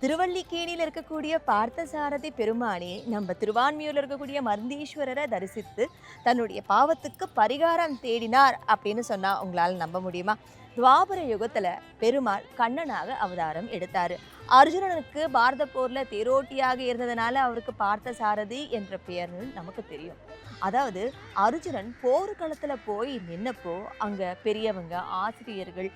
திருவள்ளிக்கேணியில் இருக்கக்கூடிய பார்த்தசாரதி பெருமானே நம்ம திருவான்மியூரில் இருக்கக்கூடிய மருந்தீஸ்வரரை தரிசித்து தன்னுடைய பாவத்துக்கு பரிகாரம் தேடினார் அப்படின்னு சொன்னா உங்களால நம்ப முடியுமா? துவாபர யுகத்துல பெருமாள் கண்ணனாக அவதாரம் எடுத்தாரு. அர்ஜுனனுக்கு பாரத போர்ல தேரோட்டியாக இருந்ததுனால அவருக்கு பார்த்த சாரதி என்ற பெயர்னு நமக்கு தெரியும். அதாவது அர்ஜுனன் போர்க்களத்துல போய் நின்னப்போ அங்க பெரியவங்க ஆசிரியர்கள்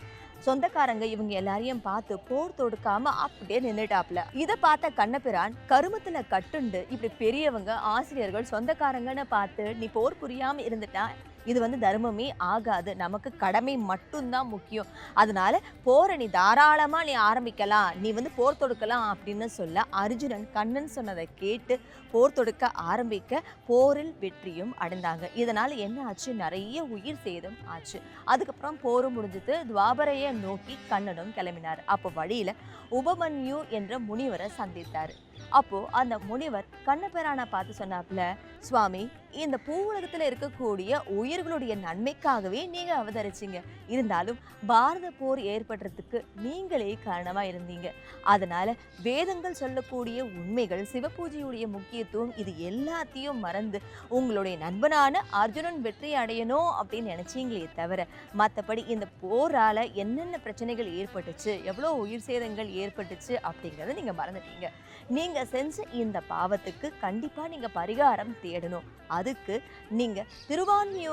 சொந்தக்காரங்க இவங்க எல்லாரையும் பார்த்து போர் தொடுக்காம அப்படியே நின்றுட்டாப்ல இதை பார்த்த கண்ணபிரான் கருமத்துல கட்டுண்டு இப்படி பெரியவங்க ஆசிரியர்கள் சொந்தக்காரங்கன்னு பார்த்து நீ போர் புரியாம இருந்துட்டா இது வந்து தர்மமே ஆகாது. நமக்கு கடமை மட்டும்தான் முக்கியம். அதனால போரை நீ தாராளமா நீ ஆரம்பிக்கலாம். நீ வந்து போர் தொடுக்கலாம் அப்படின்னு சொல்ல அர்ஜுனன் கண்ணன் சொன்னதை கேட்டு போர் தொடுக்க ஆரம்பிக்க போரில் வெற்றியும் அடைந்தாங்க. இதனால என்ன ஆச்சு? நிறைய உயிர் சேதம் ஆச்சு. அதுக்கப்புறம் போரும் முடிஞ்சது துவாபரையை நோக்கி கண்ணனும் கிளம்பினார். அப்போ வழியில உபமன்யு என்ற முனிவரை சந்தித்தார். அப்போ அந்த முனிவர் கண்ணபிரானை பார்த்து சொன்னாப்புல சுவாமி இந்த பூவுலகத்துல இருக்கக்கூடிய உயிர் உயிர்களுடைய நன்மைக்காகவே நீங்க அவதரிச்சீங்க. இருந்தாலும் பாரத போர் ஏற்படுறதுக்கு நீங்களே காரணமா இருந்தீங்க. அதனால வேதங்கள் சொல்லக்கூடிய உண்மைகள் சிவபூஜையுடைய முக்கியத்துவம் இது எல்லாத்தையும் மறந்து உங்களுடைய நண்பனான அர்ஜுனன் வெற்றி அடையணும் அப்படின்னு நினைச்சீங்களே தவிர மற்றபடி இந்த போரால என்னென்ன பிரச்சனைகள் ஏற்பட்டுச்சு எவ்வளோ உயிர் சேதங்கள் ஏற்பட்டுச்சு அப்படிங்கிறத நீங்க மறந்துட்டீங்க. நீங்க செஞ்ச இந்த பாவத்துக்கு கண்டிப்பா நீங்க பரிகாரம் தேடணும். அதுக்கு நீங்க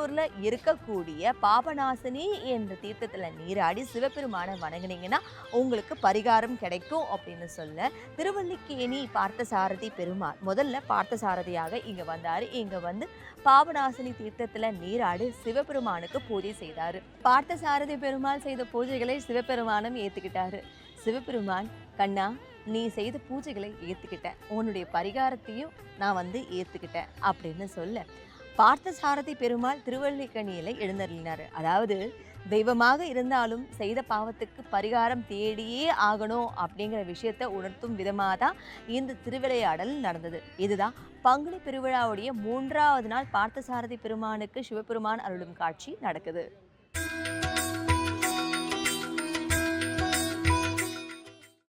திருவான்மியூர்ல இருக்கக்கூடிய பாபநாசினி என்ற தீர்த்தத்துல நீராடி சிவபெருமானை வணங்குனீங்கன்னா உங்களுக்கு பரிகாரம் கிடைக்கும் அப்படின்னு சொல்ல. திருவல்லிக்கேணி பார்த்தசாரதி பெருமாள் முதல்ல பார்த்தசாரதியாக இங்க வந்தாரு. இங்க வந்து பாபநாசினி தீர்த்தத்துல நீராடி சிவபெருமானுக்கு பூஜை செய்தாரு. பார்த்தசாரதி பெருமாள் செய்த பூஜைகளை சிவபெருமானும் ஏத்துக்கிட்டாரு. சிவபெருமான் கண்ணா நீ செய்த பூஜைகளை ஏற்றுக்கிட்டேன் உன்னுடைய பரிகாரத்தையும் நான் வந்து ஏற்றுக்கிட்டேன் அப்படின்னு சொல்ல. பார்த்தசாரதி பெருமாள் திருவல்லிக்கணியில எழுந்தருளினார். அதாவது தெய்வமாக இருந்தாலும் செய்த பாவத்துக்கு பரிகாரம் தேடியே ஆகணும் அப்படிங்கிற விஷயத்தை உணர்த்தும் விதமாக தான் இந்த திருவிளையாடல் நடந்தது. இதுதான் பங்குனி பெருவிழாவுடைய மூன்றாவது நாள் பார்த்தசாரதி பெருமானுக்கு சிவபெருமான் அருளும் காட்சி நடக்குது.